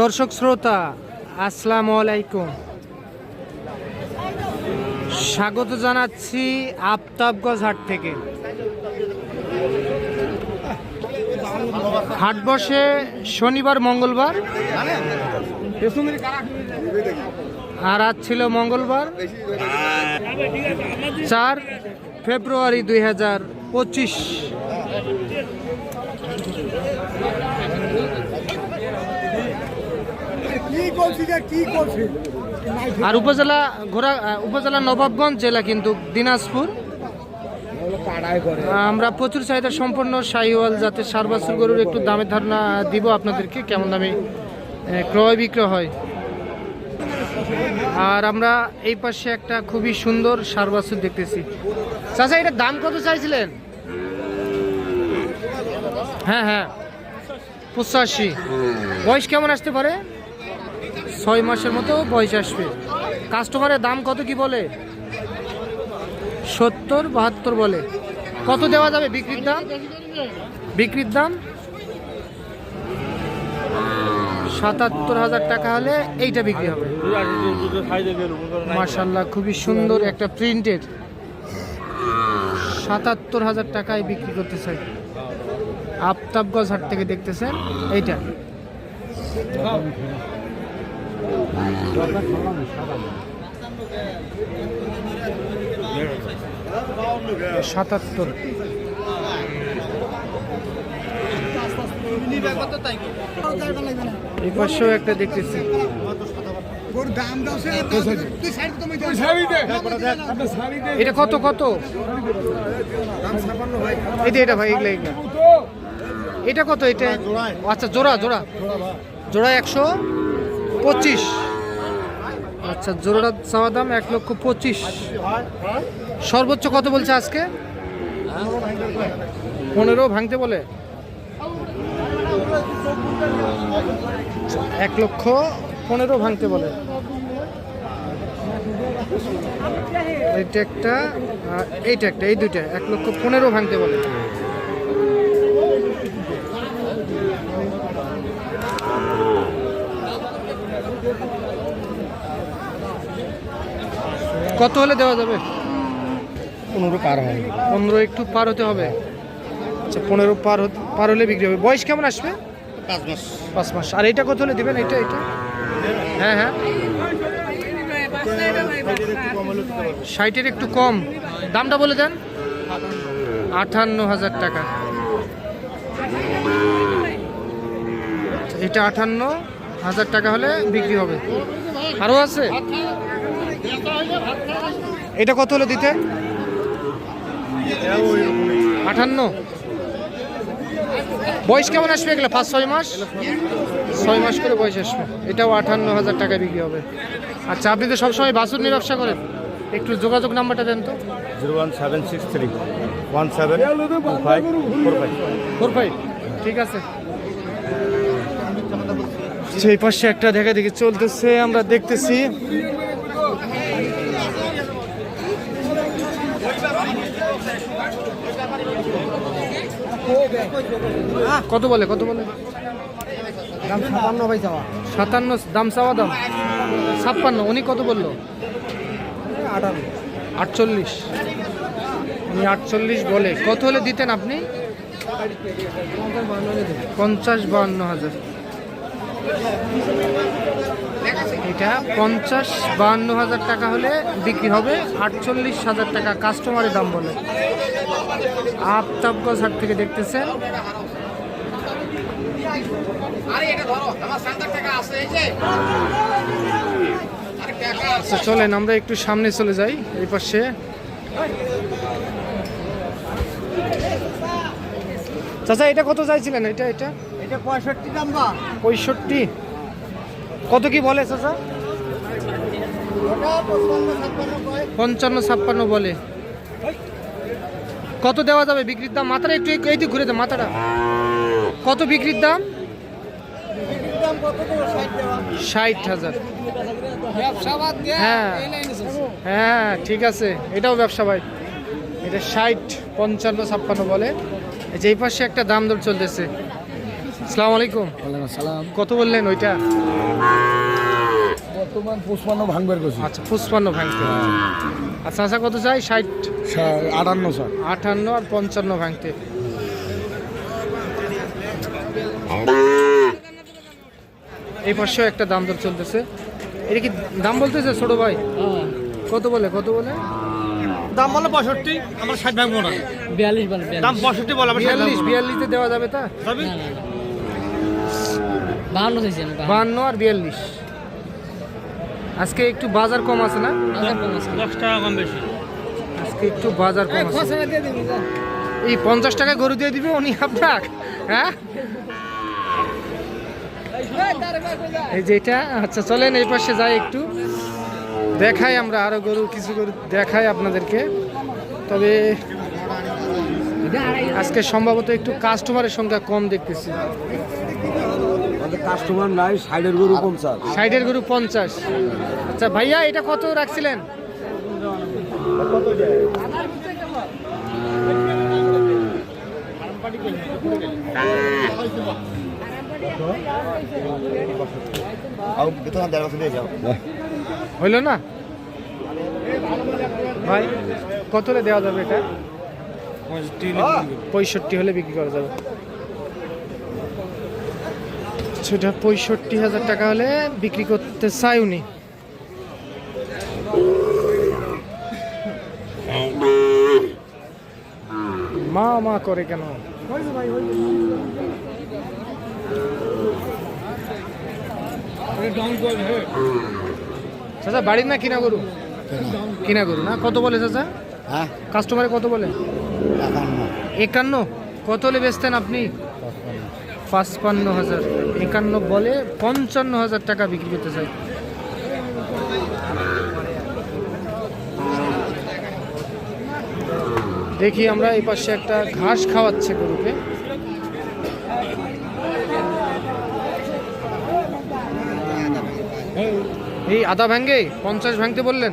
দর্শক শ্রোতা, আসসালামু আলাইকুম। স্বাগত জানাচ্ছি আফতাবগঞ্জ হাট থেকে। হাট বসে শনিবার, মঙ্গলবার। আর আজ ছিল মঙ্গলবার, চার ফেব্রুয়ারি দুই হাজার পঁচিশ কি করছি যে কি করছি আর উপজেলা ঘোরা উপজেলা নবাবগঞ্জ জেলা কিন্তু দিনাজপুর। আমরা প্রচুর চাহিদা সম্পন্ন শাহিওয়াল যাতে সার বাছুর গরুর একটু দামের ধারণা দিব আপনাদেরকে কেমন দামে ক্রয় বিক্রয় হয়। আর আমরা এই পাশে একটা খুবই সুন্দর সার বাছুর দেখতেছি। চাচা এটার দাম কত চাইছিলেন? হ্যাঁ হ্যাঁ পঁচাশি। বয়স কেমন আসতে পারে? ছয় মাসের মতো বয়স আসবে। কাস্টমারের দাম কত কি বলে? সত্তর, বাহাত্তর বলে। কত দেওয়া যাবে বিক্রির দাম? বিক্রির দাম? সাতাত্তর হাজার টাকা হলে এইটা বিক্রি হবে। মার্শাল্লাহ খুবই সুন্দর একটা প্রিন্টেড সাতাত্তর হাজার টাকায় বিক্রি করতে চাই আফতাবগঞ্জ হাট থেকে দেখতেছেন, এইটা। সাতাত্তর। এই একটা দেখতেছি। এটা কত কত? যে এটা ভাই, এগুলা এগুলা। এটা কত, এটা? আচ্ছা জোড়া জোড়া। জোড়া একশো পঁচিশ। আচ্ছা জোড়াটা চাওয়া দাম এক লক্ষ পঁচিশ। সর্বোচ্চ কত বলছে আজকে? পনেরো ভাঙতে বলে। এক লক্ষ পনেরো ভাঙতে বলে। এইটা একটা এইটা একটা, এই দুইটা, এক লক্ষ পনেরো ভাঙতে বলে। কত হলে দেওয়া যাবে? পনেরো পার হবে। পনেরো একটু পার হতে হবে। আচ্ছা পনেরো পার হতে পার হলে বিক্রি হবে। বয়স কেমন আসবে? পাঁচ মাস। পাঁচ মাস। আর এটা কত হলে দেবেন? এটা এটা? হ্যাঁ হ্যাঁ। ষাটের একটু কম। দামটা বলে দেন। আটান্ন হাজার টাকা। এটা আটান্ন হাজার টাকা হলে বিক্রি হবে। আরও আছে? এটা কত হলো দিতে? আটান্ন বয়স কেমন আসবে এগুলো? পাঁচ ছয় মাস? ছয় মাস করে বয়স আসবে। এটাও আটান্ন হাজার টাকা বিক্রি হবে। আচ্ছা আপনি তো সবসময় বাসুর নিয়ে ব্যবসা করেন। একটু যোগাযোগ নাম্বারটা দেন তো। Zero one seven six three one seven five four five. Four five. ঠিক আছে। সেই পাশে একটা দেখা দেখি চলতেছে আমরা দেখতেছি। কত বলে কত বলে? দাম ছাপান্ন ভাই যাওয়া সাতান্ন দাম চাওয়া দাম? ছাপ্পান্ন উনি কত বলল? আটান্ন। আটচল্লিশ। উনি আটচল্লিশ বলে। কত হলে দিতেন আপনি? পঞ্চাশ বাহান্ন হাজার। এটা পঞ্চাশ বাহান্ন হাজার টাকা হলে বিক্রি হবে। আটচল্লিশ হাজার টাকা কাস্টমারের দাম বলে। আফতাবগঞ্জ হাট থেকে দেখতেছেন। আচ্ছা চলেন আমরা একটু সামনে চলে যাই এই পাশে। চাচা এটা কত চাইছিলেন? এটা এটা? এটা পঁয়ষট্টি দাম বা পঁয়ষট্টি? কত কি বলে, চাচা? পঞ্চান্ন ছাপ্পান্ন বলে। কত দেওয়া যাবে বিক্রির দাম? মাথাটা একটু এইদিক ঘুরে দেয় মাথাটা। কত বিক্রির দাম? ষাট হাজার। হ্যাঁ। হ্যাঁ ঠিক আছে। এটাও ব্যবসা ভাই। এটা ষাট, পঞ্চান্ন, ছাপ্পান্ন বলে। যে এই পাশে একটা দাম দর চলতেছে। আসসালামু আলাইকুম। সালাম কত বললেন ওইটা? বর্তমান পুষ্পান্ন ভাঙবার করছি। আচ্ছা পুষ্পান্ন ভাঙতে। আচ্ছা আচ্ছা কত চাই? ষাট? আটান্ন স্যার আটান্ন আর পঞ্চান্ন ভাঙতে। এই একটা দাম দর চলতেছে। এটা কি দাম বলতেছে ছোট ভাই? কত বলে কত বলে? দাম বলে পঁয়ষট্টি আমরা ষাট ভাঙবো না। বিয়াল্লিশ বলে দাম পঁয়ষট্টি বলে বিয়াল্লিশ বিয়াল্লিশে দেওয়া যাবে তা? যাবি। বাহান্ন চাইছি আমি বাহান্ন। আর বিয়াল্লিশ। আজকে একটু বাজার কম আছে না? দশ টাকা কম বেশি। আজকে একটু বাজার কম আছে। এই পঞ্চাশ টাকা গরু দিয়ে দিবে উনি আপনার হ্যাঁ? এই যে এটা আচ্ছা চলেন এই পাশে যাই একটু। দেখাই আমরা আরও গরু কিছু গরু দেখাই আপনাদেরকে। তবে আজকে সম্ভবত একটু কাস্টমারের সংখ্যা কম দেখতেছি। কাস্টমার নাই সাইডের গরু পঞ্চাশ। সাইডের গরু পঞ্চাশ। আচ্ছা ভাইয়া এটা কত রাখছিলেন? হইল না? ভাই কত দেওয়া যাবে এটা? পঁয়ষট্টি হলে বিক্রি করা যাবে। সেটা পঁয়ষট্টি হাজার টাকা হলে বিক্রি করতে চাই উনি। মা মা করে কেন? চাচা বাড়ির না কিনা গরু? কিনা গরু না? কত বলে চাচা? হ্যাঁ। কাস্টমারে কত বলে? একান্ন। কত হলে বেচতেন আপনি? পাঁচপান্ন হাজার। একান্ন বলে পঞ্চান্ন হাজার টাকা বিক্রি করতে চাই। দেখি আমরা এই পাশে একটা ঘাস খাওয়াচ্ছে গরুকে। এই আদা ভাঙ্গে পঞ্চাশ ভাঙতে বললেন?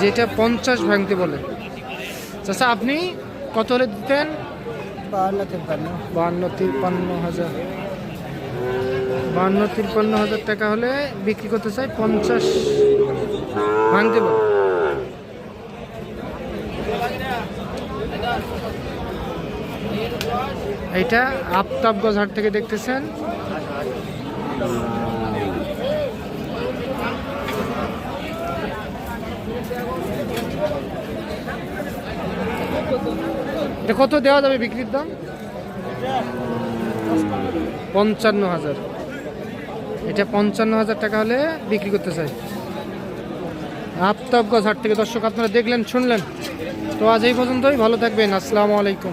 যেটা পঞ্চাশ ভাঙতে বলে। চাচা, আপনি কত হলে দিতেন? বাহান্ন তিপ্পান্ন হাজার। বাহান্ন তিপ্পান্ন হাজার টাকা হলে বিক্রি করতে চাই পঞ্চাশ। ভাঙতে বলে এইটা আফতাবগঞ্জ হাট থেকে দেখতেছেন। এটা কত দেওয়া যাবে বিক্রির দাম? পঞ্চান্ন হাজার। এটা পঞ্চান্ন হাজার টাকা হলে বিক্রি করতে চাই। আফতাবগঞ্জ হাট থেকে দর্শক আপনারা দেখলেন, শুনলেন। তো আজ এই পর্যন্তই, ভালো থাকবেন। আসসালামু আলাইকুম।